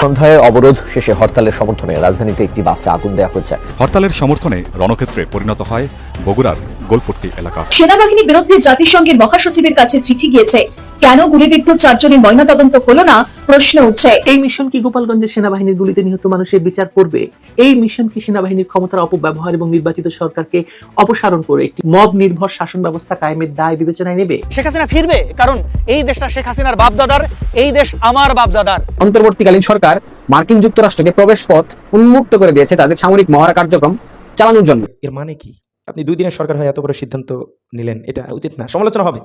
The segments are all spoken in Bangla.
সন্ধ্যায় অবরোধ শেষে হরতালের সমর্থনে রাজধানীতে একটি বাসে আগুন দেওয়া হয়েছে। হরতালের সমর্থনে রণক্ষেত্রে পরিণত হয় বগুড়ার গোলপট্টি এলাকা। সেনাবাহিনী বিরুদ্ধে জাতিসংঘের মহাসচিবের কাছে চিঠি গিয়েছে। কেন গুলিবিদ্ধ চারজনের ময়নাতদন্ত হলো না? প্রশ্ন উঠছে। এই মিশন কি গোপালগঞ্জের সেনাবাহিনীর গুলিতে নিহত মানুষের বিচার করবে? এই মিশন কি সেনাবাহিনীর ক্ষমতার অপব্যবহার এবং নির্বাচিত সরকারকে অপসারণ করে একটি মব নির্ভর শাসন ব্যবস্থা কায়েমের দায় বিবেচনায় নেবে? শেখ হাসিনা ফিরবে কারণ এই দেশটা শেখ হাসিনার বাপদাদার এই দেশ আমার বাপদাদার। অন্তর্বর্তীকালীন সরকার মার্কিন যুক্তরাষ্ট্রকে প্রবেশ পথ উন্মুক্ত করে দিয়েছে তাদের সামরিক মহড়া কার্যক্রম চালানোর জন্য। এর মানে কি? আপনি দুই দিনের সরকার হয়ে এত বড় সিদ্ধান্ত নিলেন এটা উচিত না সমালোচনা হবে।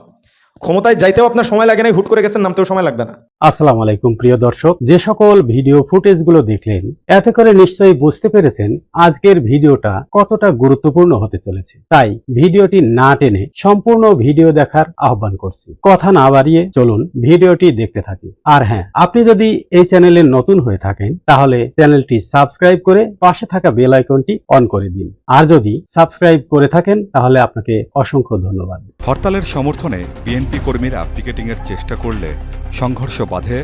ক্ষমতায় যাইতেও আপনার সময় লাগে না হুট করে গেছেন নামতেও সময় লাগবে না। আসসালামু আলাইকুম, প্রিয় দর্শক। যে সকল ভিডিও ফুটেজগুলো দেখলেন, এতে করে নিশ্চয়ই বুঝতে পেরেছেন আজকের ভিডিওটা কতটা গুরুত্বপূর্ণ হতে চলেছে। তাই ভিডিওটি না টেনে সম্পূর্ণ ভিডিও দেখার আহ্বান করছি। কথা না বাড়িয়ে চলুন ভিডিওটি দেখতে থাকি। আর হ্যাঁ আপনি যদি এই চ্যানেলে নতুন হয়ে থাকেন, তাহলে চ্যানেলটি সাবস্ক্রাইব করে পাশে থাকা বেল আইকনটি অন করে দিন। আর যদি সাবস্ক্রাইব করে থাকেন, তাহলে আপনাকে অসংখ্য ধন্যবাদ। হরতালের সমর্থনে বিএনপি কর্মীরা পিকেটিংয়ের চেষ্টা করলে সংঘর্ষ বাধে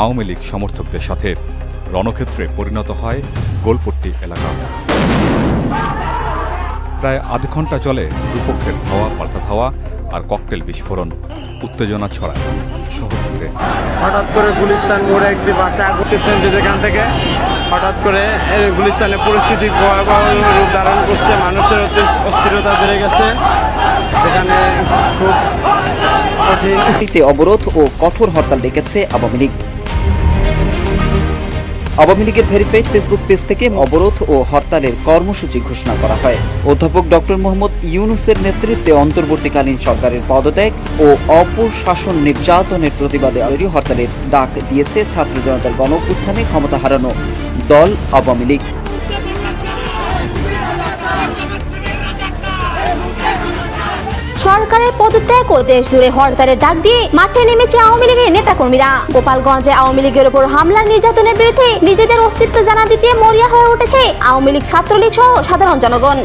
আওয়ামী লীগ সমর্থকদের সাথে। রণক্ষেত্রে পরিণত হয় গোলপট্টি এলাকা। প্রায় আধ ঘণ্টা চলে দুপক্ষের ধাওয়া, পাল্টা ধাওয়া আর ককটেল বিস্ফোরণ। উত্তেজনা ছড়ায় শহর জুড়ে। হঠাৎ করে গুলিস্তান মোড়ে একটি বাসে আগুতেছেন যে যেখান থেকে হঠাৎ করে গুলিস্তানের পরিস্থিতি ভয়াবহ রূপ ধারণ করছে। মানুষের অস্থিরতা বেড়ে গেছে। যেখানে খুব কঠিন অবরোধ ও কঠোর হরতাল ডেকেছে আওয়ামী লীগ। আওয়ামী লীগের ভেরিফাইড ফেসবুক পেজ থেকে অবরোধ ও হরতালের কর্মসূচি ঘোষণা করা হয়। অধ্যাপক ডক্টর মোহাম্মদ ইউনুসের নেতৃত্বে অন্তর্বর্তীকালীন সরকারের পদত্যাগ ও অপশাসন নির্যাতনের প্রতিবাদে আলোরী হরতালের ডাক দিয়েছে ছাত্র জনতার গণ অভ্যুত্থানে ক্ষমতা হারানো দল আওয়ামী লীগ। সরকারের পদত্যাগ ও দেশ জুড়ে হরতালের ডাক দিয়ে মাঠে নেমেছে আওয়ামী লীগের নেতাকর্মীরা। গোপালগঞ্জে আওয়ামী লীগের উপর হামলা নির্যাতনের বিরুদ্ধে নিজেদের অস্তিত্ব জানা দিতে মরিয়া হয়ে উঠেছে আওয়ামী লীগ ছাত্রলীগ সহ সাধারণ জনগণ।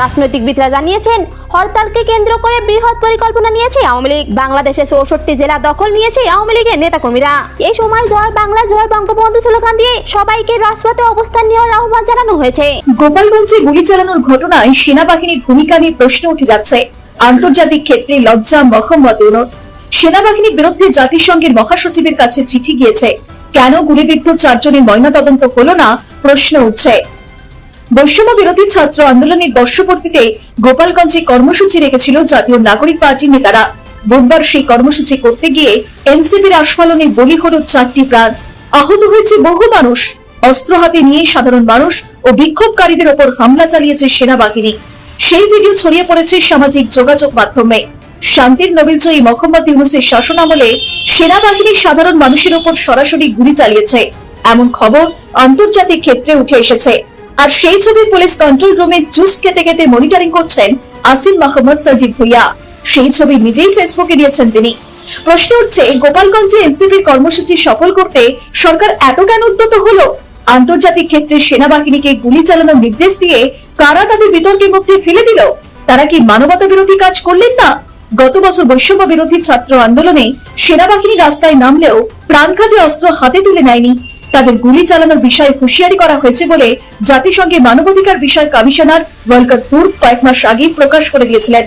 রাজনৈতিকবিদরা জানিয়েছেন, হরতালকে কেন্দ্র করে বৃহৎ পরিকল্পনা নিয়েছে আওয়ামী লীগ। বাংলাদেশে চৌষট্টি জেলা দখল নিয়েছে আওয়ামী লীগের নেতাকর্মীরা। এই সময় জয় বাংলা, জয় বঙ্গবন্ধু স্লোগান দিয়ে সবাইকে রাজপথে অবস্থান নেওয়ার আহ্বান জানানো হয়েছে। গোপালগঞ্জে গুলি চালানোর ঘটনায় সেনাবাহিনীর ভূমিকা নিয়ে প্রশ্ন উঠে যাচ্ছে। আন্তর্জাতিক ক্ষেত্রে লজ্জা মোহাম্মদ ইউনুস। সেনাবাহিনীর বিরুদ্ধে জাতিসংঘের মহাসচিবের কাছে চিঠি গিয়েছে। কেন গুলিবিদ্ধ চারজনের ময়নাতদন্ত হলো না? প্রশ্ন উঠছে। বৈষম্য বিরোধী ছাত্র আন্দোলনের বর্ষপূর্তিতে গোপালগঞ্জে কর্মসূচি রেখেছিল জাতীয় নাগরিক পার্টির নেতারা। বুধবার সেই কর্মসূচি করতে গিয়ে এনসিপির আস্ফালনে বলি হল চারটি প্রাণ। আহত হয়েছে বহু মানুষ। অস্ত্র হাতে নিয়ে সাধারণ মানুষ ও বিক্ষোভকারীদের ওপর হামলা চালিয়েছে সেনাবাহিনী। সেই ভিডিও ছড়িয়ে পড়েছে সামাজিক যোগাযোগ মাধ্যমে। শান্তির নবীনজয়ী মোহাম্মদ ইউনুসের শাসনামলে সেনাবাহিনী সাধারণ মানুষের ওপর সরাসরি গুলি চালিয়েছে। এমন খবর আন্তর্জাতিক ক্ষেত্রে উঠে এসেছে। আর সেই ছবি পুলিশ কন্ট্রোল রুমে জুস খেতে খেতে মনিটরিং করছেন আসিম মোহাম্মদ সাজিদ ভুইয়া। সেই ছবি নিজেই ফেসবুকে দিয়েছেন তিনি। প্রশ্ন উঠছে, গোপালগঞ্জে এনসিপির কর্মসূচি সফল করতে সরকার এত কেন উদ্যত হলো? আন্তর্জাতিক ক্ষেত্রে সেনাবাহিনীকে গুলি চালানোর নির্দেশ দিয়ে কারা তাদের বিতর্কের মধ্যে ফেলে দিল? তারা কি মানবতা বিরোধী কাজ করলেন না? গত বছর বৈষম্য বিরোধী ছাত্র আন্দোলনে সেনাবাহিনী রাস্তায় নামলেও প্রাণঘাতী অস্ত্র হাতে তুলে নেয়নি তাদের গুলি চালানোর বিষয়ে হুঁশিয়ারি করা হয়েছে বলে জাতিসংঘের মানবাধিকার বিষয় কমিশনার ওয়ালকার তুর কয়েক মাস আগে প্রকাশ করে দিয়েছিলেন।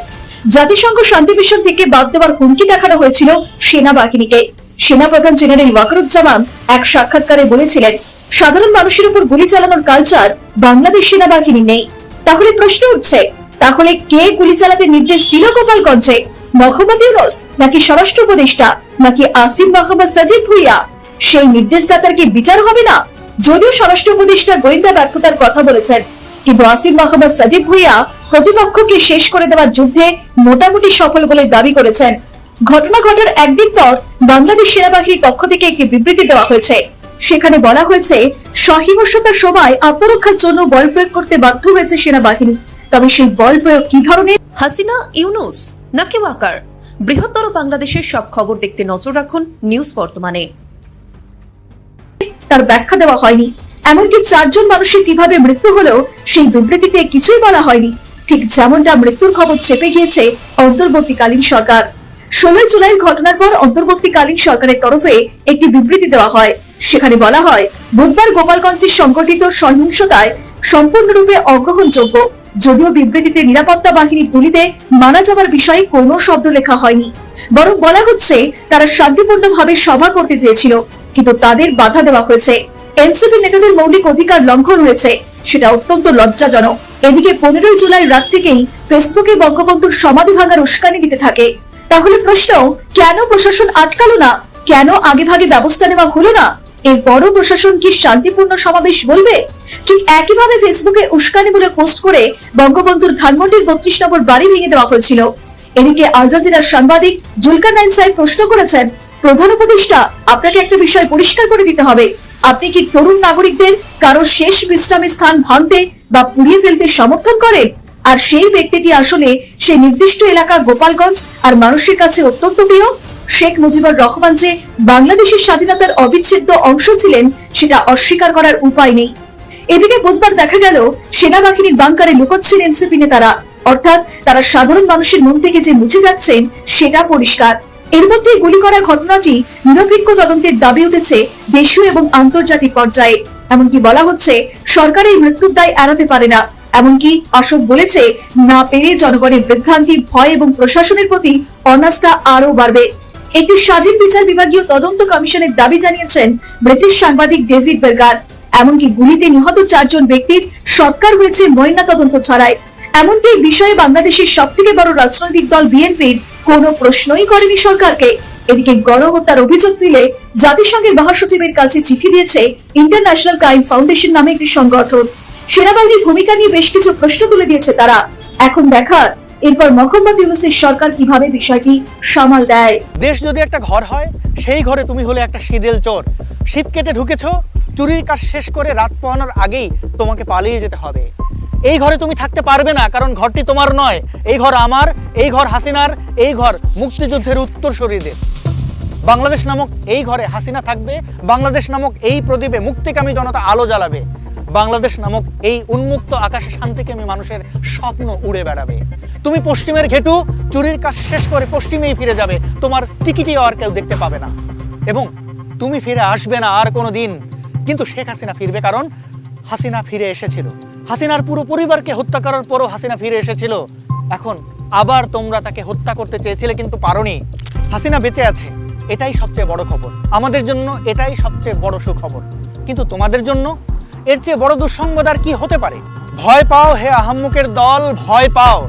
জাতিসংঘ শান্তি মিশন থেকে বাদ দেওয়ার হুমকি দেখানো হয়েছিল সেনাবাহিনীকে। সেনাপ্রধান জেনারেল ওয়াকারুজ্জামান এক সাক্ষাৎকারে বলেছিলেন, সাধারণ মানুষের উপর গুলি চালানোর কালচার বাংলাদেশ সেনাবাহিনী নেই। তাহলে প্রশ্ন উঠছে, তাহলে কে গুলি চালাতে নির্দেশ দিল গোপালগঞ্জে? মোহাম্মদ ইউনুস নাকি স্বরাষ্ট্র উপদেষ্টা নাকি আসিম মোহাম্মদ সাজিদ ভুইয়া? সেই নির্দেশদাতার কি বিচার হবে না? যদিও স্বরাষ্ট্র উপদেষ্টা গোয়েন্দা ব্যর্থতার কথা বলেছেন, কিন্তু আসিম মোহাম্মদ সাজিদ ভুইয়া প্রতিপক্ষকে শেষ করে দেওয়ার যুদ্ধে মোটামুটি সফল বলে দাবি করেছেন। ঘটনা ঘটার একদিন পর বাংলাদেশ সেনাবাহিনীর পক্ষ থেকে একটি বিবৃতি দেওয়া হয়েছে। সেখানে বলা হয়েছে, সহিংসতার সময় আত্মরক্ষার জন্য বল প্রয়োগ করতে বাধ্য হয়েছে সেনাবাহিনী। তবে সেই বল প্রয়োগ কি ধরনের? হাসিনা, ইউনুস, নাকি ওয়াকার? বৃহত্তর বাংলাদেশের সব খবর দেখতে নজর রাখুন নিউজ বর্তমানে। তার ব্যাখ্যা দেওয়া হয়নি। এমনকি চারজন মানুষের কীভাবে মৃত্যু হলো, সেই বিবৃতিতে কিছুই বলা হয়নি। ঠিক যেমনটা মৃত্যুর খবর চেপে গিয়েছে অন্তর্বর্তীকালীন সরকার। ষোলোই জুলাইয়ের ঘটনার পর অন্তর্বর্তীকালীন সরকারের তরফে একটি বিবৃতি দেওয়া হয়। সেখানে বলা হয়, বুধবার গোপালগঞ্জের সংগঠিত সহিংসতায় সম্পূর্ণরূপে অগ্রহণযোগ্য। যদিও বিবৃতিতে নিরাপত্তা বাহিনীর গুলিতে মারা যাওয়ার বিষয়ে কোনো শব্দ লেখা হয়নি। বরং বলা হচ্ছে, তারা শান্তিপূর্ণভাবে সভা করতে চেয়েছিল। কিন্তু তাদের বাধা দেওয়া হয়েছে। এনসিপি নেতাদের মৌলিক অধিকার লঙ্ঘন হয়েছে। সেটা অত্যন্ত লজ্জাজনক। এদিকে পনেরোই জুলাই রাত থেকেই ফেসবুকে বঙ্গবন্ধুর সমাধি ভাঙার উস্কানি দিতে থাকে। তাহলে প্রশ্ন, কেন প্রশাসন আটকালো না? কেন আগে ভাগে ব্যবস্থা নেওয়া হলো না? এর বড় প্রশাসন কি শান্তিপূর্ণ সমাবেশ বলবে? ঠিক একইভাবে ফেসবুকে উস্কানি বলে পোস্ট করে বঙ্গবন্ধুর ধানমন্ডির বত্রিশ নম্বর বাড়ি ভেঙে দেওয়া হয়েছিল। এদিকে আল সাংবাদিক জুলকার নাইন সাহেব প্রশ্ন করেছেন প্রধান উপদেষ্টা, আপনাকে একটা বিষয় পরিষ্কার করে দিতে হবে। আপনি কি তরুণ নাগরিকদের কারও শেষ বিশ্রামের স্থান ভাঙতে বা পুড়িয়ে ফেলতে সমর্থন করেন? আর সেই ব্যক্তিটি আসলে সেই নির্দিষ্ট এলাকা গোপালগঞ্জ আর মানুষের কাছে অত্যন্ত প্রিয়? শেখ মুজিবুর রহমান যে বাংলাদেশের স্বাধীনতার অবিচ্ছেদ্য অংশ ছিলেন, সেটা অস্বীকার করার উপায় নেই। এদিকে বুধবার দেখা গেল, সেনাবাহিনীর বাংকারে লুকোচ্ছেন এনসিপি নেতারা। অর্থাৎ তারা সাধারণ মানুষের মন থেকে যে মুছে যাচ্ছেন, সেটা পরিষ্কার। এর মধ্যে গুলি করা ঘটনাটি নিরপেক্ষ তদন্তের দাবি উঠেছে দেশীয় এবং আন্তর্জাতিক পর্যায়ে। এমনকি বলা হচ্ছে সরকার এই মৃত্যুর দায় এড়াতে পারে না। এমনকি অশোক বলেছে, না পেরে জনগণের বিভ্রান্তি, ভয় এবং প্রশাসনের প্রতি অনাস্থা আরও বাড়বে। একটি স্বাধীন বিচার বিভাগীয় তদন্ত কমিশনের দাবি জানিয়েছেন ব্রিটিশ সাংবাদিক ডেভিড বেরগার এমনকি গুলিতে নিহত চারজন ব্যক্তির সৎকার হয়েছে ময়না তদন্ত ছাড়াই। এমনকি এই বিষয়ে বাংলাদেশের সব থেকে বড় রাজনৈতিক দল বিএনপির কোনো প্রশ্নই করেনি সরকারকে। এদিকে গণহত্যার অভিযোগ দিলে জাতিসংঘের মহাসচিবের কাছে চিঠি দিয়েছে ইন্টারন্যাশনাল ক্রাইম ফাউন্ডেশন নামে একটি সংগঠন। সেনাবাহিনীর ভূমিকা নিয়ে বেশ কিছু প্রশ্ন তুলে দিয়েছে তারা। এখন দেখার, এরপর মোহাম্মদ ইউনুসের সরকার কীভাবে বিষয়টি সামাল দেয়। দেশ যদি একটা ঘর হয়, সেই ঘরে তুমি হলে একটা শীদেল চোর। শীত কেটে ঢুকেছো, চুরির কাজ শেষ করে রাত পোহানোর আগেই তোমাকে পালিয়ে যেতে হবে। এই ঘরে তুমি থাকতে পারবে না, কারণ ঘরটি তোমার নয়। এই ঘর আমার, এই ঘর হাসিনার, এই ঘর মুক্তিযুদ্ধের উত্তরসূরিদের বাংলাদেশ নামক এই ঘরে হাসিনা থাকবে, বাংলাদেশ নামক এই প্রদীপে মুক্তিকামী জনতা আলো জ্বালাবে, বাংলাদেশ নামক এই উন্মুক্ত আকাশে শান্তিকামী মানুষের স্বপ্ন উড়ে বেড়াবে। তুমি পশ্চিমের ঘেটু, চুরির কাজ শেষ করে পশ্চিমেই ফিরে যাবে, তোমার টিকিটিও আর কেউ দেখতে পাবে না। এবং তুমি ফিরে আসবে না আর কোনো দিন কিন্তু শেখ হাসিনা ফিরবে কারণ হাসিনা ফিরে এসেছিল। হাসিনার পুরো পরিবারকে হত্যা করার পরও হাসিনা ফিরে এসেছিল। এখন আবার তোমরা তাকে হত্যা করতে চেয়েছিলে কিন্তু পারোনি। হাসিনা বেঁচে আছে, এটাই সবচেয়ে বড় খবর। আমাদের জন্য এটাই সবচেয়ে বড় সুখবর। কিন্তু তোমাদের জন্য এর চেয়ে বড় দুঃসংবাদ আর কি হতে পারে? ভয় পাও হে আহাম্মুকের দল, ভয় পাও।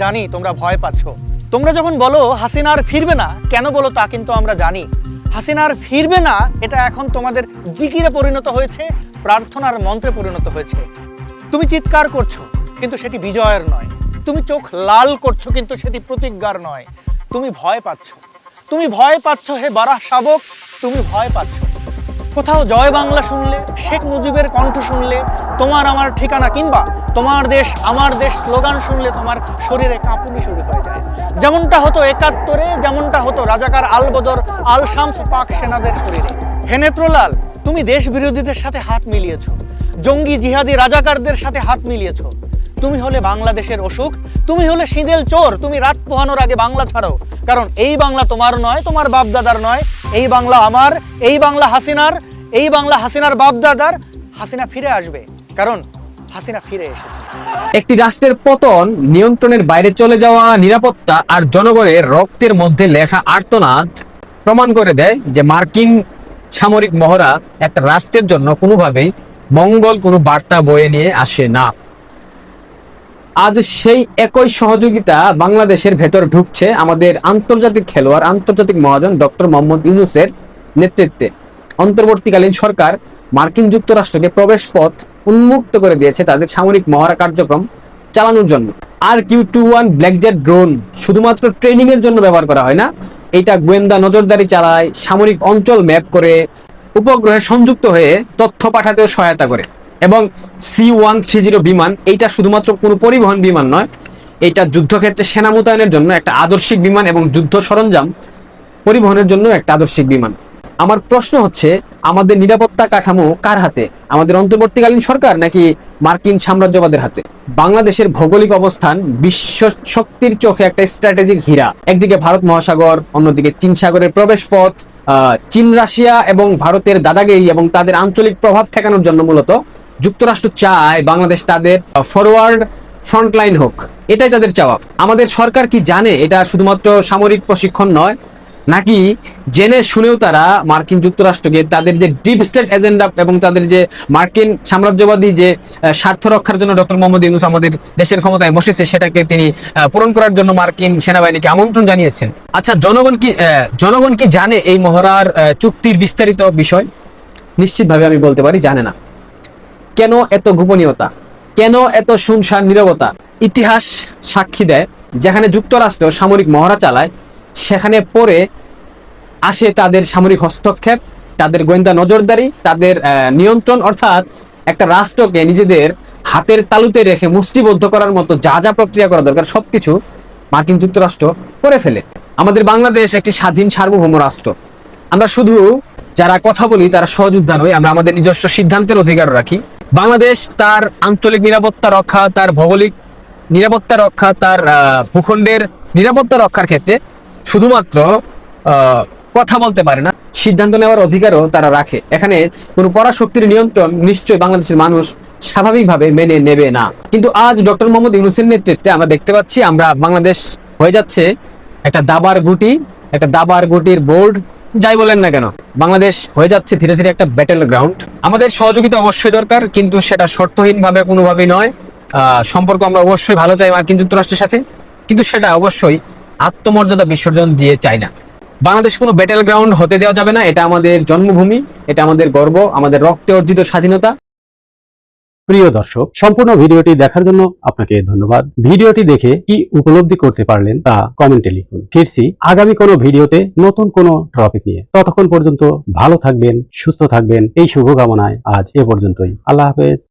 জানি তোমরা ভয় পাচ্ছ। তোমরা যখন বলো হাসিনার ফিরবে না, কেন বলো তা কিন্তু আমরা জানি। হাসিনার ফিরবে না, এটা এখন তোমাদের জিকিরে পরিণত হয়েছে, প্রার্থনার মন্ত্রে পরিণত হয়েছে। তুমি চিৎকার করছ, কিন্তু সেটি বিজয়ের নয়। তুমি চোখ লাল করছ, কিন্তু সেটি প্রতিজ্ঞার নয়। তুমি ভয় পাচ্ছ। তুমি ভয় পাচ্ছ হে বারাহ শাবক, তুমি ভয় পাচ্ছ। কোথাও জয় বাংলা শুনলে, শেখ মুজিবের কণ্ঠ শুনলে, তোমার আমার ঠিকানা কিংবা তোমার দেশ, আমার দেশ স্লোগান শুনলে তোমার শরীরে কাঁপুনি শুরু হয়ে যায়। যেমনটা হতো একাত্তরে, যেমনটা হতো রাজাকার আলবদর আল শামস পাক সেনাদের শরীরে। হেনেত্রলাল তুমি দেশ বিরোধীদের সাথে হাত মিলিয়েছো। জঙ্গি জিহাদি রাজাকারদের সাথে হাত মিলিয়েছো। তুমি হলে বাংলাদেশের অসুখ, তুমি হলে সিঁদেল চোর, তুমি রাত পোহানোর আগে বাংলা ছাড়ো। কারণ এই বাংলা তোমার নয়, তোমার বাপদাদার নয়, এই বাংলা আমার, এই বাংলা হাসিনার, এই বাংলা হাসিনার বাপদাদার, হাসিনা ফিরে আসবে। কারণ হাসিনা ফিরে এসেছে। একটি রাষ্ট্রের পতন, নিয়ন্ত্রণের বাইরে চলে যাওয়া, নিরাপত্তা আর জনগণের রক্তের মধ্যে লেখা আর্তনাদ প্রমাণ করে দেয় যে মার্কিন সামরিক মহড়া একটা রাষ্ট্রের জন্য কোনোভাবেই মঙ্গল কোনো বার্তা বয়ে নিয়ে আসে না। আজ সেই একই সহযোগিতা বাংলাদেশের ভেতর ঢুকছে আমাদের আন্তর্জাতিক খেলোয়াড়, আন্তর্জাতিক মহাজন ডক্টর মোহাম্মদ ইউনুসের নেতৃত্বে। অন্তর্বর্তীকালীন সরকার মার্কিন যুক্তরাষ্ট্রকে প্রবেশ পথ উন্মুক্ত করে দিয়েছে তাদের সামরিক মহড়া কার্যক্রম চালানোর জন্য। R Q two one Blackjack drone শুধুমাত্র ট্রেনিং এর জন্য ব্যবহার করা হয় না, এটা গোয়েন্দা নজরদারি চালায় সামরিক অঞ্চল ম্যাপ করে উপগ্রহে সংযুক্ত হয়ে তথ্য পাঠাতেও সহায়তা করে। এবং সি ওয়ান থ্রি জিরো বিমান, এইটা শুধুমাত্র কোনো পরিবহন বিমান নয় এটা যুদ্ধক্ষেত্রে সেনা মোতায়েনের জন্য একটা আদর্শিক বিমান এবং যুদ্ধ সরঞ্জাম পরিবহনের জন্য একটা আদর্শিক বিমান। আমার প্রশ্ন হচ্ছে, আমাদের নিরাপত্তা কাঠামো কার হাতে? আমাদের অন্তর্বর্তীকালীন সরকার নাকি মার্কিন সাম্রাজ্যবাদের হাতে? বাংলাদেশের ভৌগোলিক অবস্থান বিশ্ব শক্তির চোখে একটা স্ট্র্যাটেজিক হীরা। একদিকে ভারত মহাসাগর, অন্যদিকে চীন সাগরের প্রবেশ পথ চীন, রাশিয়া এবং ভারতের দাদাগিরি এবং তাদের আঞ্চলিক প্রভাব ঠেকানোর জন্য মূলত যুক্তরাষ্ট্র চায় বাংলাদেশ তাদের ফরওয়ার্ড ফ্রন্টলাইন হোক। এটাই তাদের চাওয়া। আমাদের সরকার কি জানে? এটা শুধুমাত্র সামরিক প্রশিক্ষণ নয় নাকি জেনে শুনেও তারা মার্কিন যুক্তরাষ্ট্রকে তাদের যে ডিপ স্টেট এজেন্ডা এবং তাদের যে মার্কিন সাম্রাজ্যবাদী যে স্বার্থ রক্ষার জন্য ডক্টর মোহাম্মদ ইউনুস আমাদের দেশের ক্ষমতায় বসেছে, সেটাকে তিনি পূরণ করার জন্য মার্কিন সেনাবাহিনীকে আমন্ত্রণ জানিয়েছেন। আচ্ছা জনগণ কি জনগণ কি জানে এই মহড়ার চুক্তির বিস্তারিত বিষয়? নিশ্চিতভাবে আমি বলতে পারি জানে না। কেন এত গোপনীয়তা? কেন এত শুনশান নীরবতা? ইতিহাস সাক্ষী দেয়, যেখানে যুক্তরাষ্ট্র সামরিক মহড়া চালায় সেখানে পরে আসে তাদের সামরিক হস্তক্ষেপ, তাদের গোয়েন্দা নজরদারি, তাদের নিয়ন্ত্রণ, অর্থাৎ একটা রাষ্ট্রকে নিজেদের হাতের তালুতে রেখে মুষ্টিবদ্ধ করার মতো যা যা প্রক্রিয়া করা দরকার, সবকিছু মার্কিন যুক্তরাষ্ট্র করে ফেলে। আমাদের বাংলাদেশ একটি স্বাধীন সার্বভৌম রাষ্ট্র। আমরা শুধু যারা কথা বলি তারা সহযোদ্ধা নই, আমরা আমাদের নিজস্ব সিদ্ধান্তের অধিকার রাখি। বাংলাদেশ তার আঞ্চলিক নিরাপত্তা রক্ষা, তার ভৌগোলিক নিরাপত্তা রক্ষা, তার ভূখণ্ডের নিরাপত্তা রক্ষার ক্ষেত্রে শুধুমাত্র কথা বলতে পারে না, সিদ্ধান্ত নেওয়ার অধিকারও তারা রাখে। এখানে কোনো পরাশক্তির নিয়ন্ত্রণ নিশ্চয়ই বাংলাদেশের মানুষ স্বাভাবিকভাবে মেনে নেবে না। কিন্তু আজ ডক্টর মোহাম্মদ ইউনুসের নেতৃত্বে আমরা দেখতে পাচ্ছি, আমরা বাংলাদেশ হয়ে যাচ্ছে একটা দাবার গুটি, একটা দাবার গুটির বোর্ড, যাই বলেন না কেন, বাংলাদেশ হয়ে যাচ্ছে ধীরে ধীরে একটা ব্যাটেল গ্রাউন্ড আমাদের সহযোগিতা অবশ্যই দরকার, কিন্তু সেটা শর্তহীন ভাবে কোনোভাবেই নয়। সম্পর্ক আমরা অবশ্যই ভালো চাই মার্কিন যুক্তরাষ্ট্রের সাথে, কিন্তু সেটা অবশ্যই আত্মমর্যাদা বিসর্জন দিয়ে চাই না। বাংলাদেশ কোনো ব্যাটেল গ্রাউন্ড হতে দেওয়া যাবে না, এটা আমাদের জন্মভূমি, এটা আমাদের গর্ব, আমাদের রক্তে অর্জিত স্বাধীনতা। প্রিয় দর্শক, সম্পূর্ণ ভিডিওটি দেখার জন্য আপনাকে ধন্যবাদ। ভিডিওটি দেখে কি উপলব্ধি করতে পারলেন তা কমেন্টে লিখুন। ফিরছি আগামী কোনো ভিডিওতে নতুন কোনো টপিক নিয়ে। ততক্ষণ পর্যন্ত ভালো থাকবেন, সুস্থ থাকবেন, এই শুভকামনায় আজ এ পর্যন্তই। আল্লাহ হাফেজ।